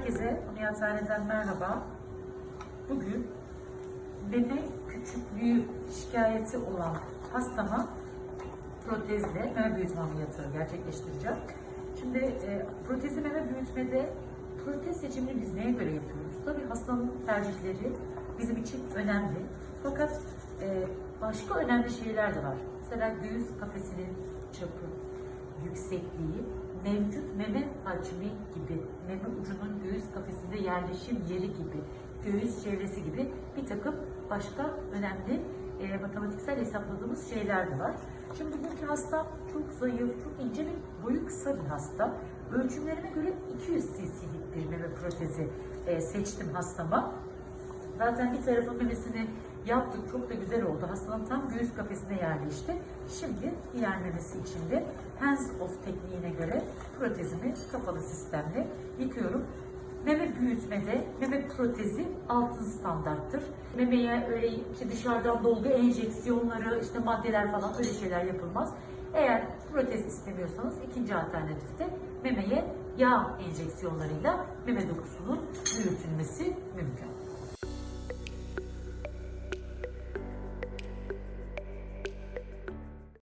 Herkese ameliyathaneden merhaba. Bugün meme küçüklüğü şikayeti olan hastama protezle meme büyütme ameliyatı gerçekleştireceğim. Şimdi e, protezi meme büyütmede protez seçimini biz neye göre yapıyoruz? Tabii hastanın tercihleri bizim için önemli. Fakat e, başka önemli şeyler de var. Mesela göğüs kafesinin çapı, yüksekliği, mevcut meme hacmi gibi, meme ucunun göğüs kafesinde yerleşim yeri gibi, göğüs çevresi gibi bir takım başka önemli e, matematiksel hesapladığımız şeyler de var. Şimdi bugünkü hasta çok zayıf, çok ince bir boyu kısa bir hasta. Ölçümlerime göre 200 cc'lik bir meme protezi e, seçtim hastama. Zaten bir tarafın memesini yaptık. Çok da güzel oldu. Hastanın tam göğüs kafesine yerleşti. Şimdi diğer memesi için de hands off tekniğine göre protezimi kapalı sistemle yıkıyorum. Meme büyütmede meme protezi altın standarttır. Memeye öyle işte dışarıdan dolgu enjeksiyonları, işte maddeler falan öyle şeyler yapılmaz. Eğer protez istemiyorsanız ikinci alternatifte memeye yağ enjeksiyonlarıyla meme dokusunun büyütülmesi mümkün.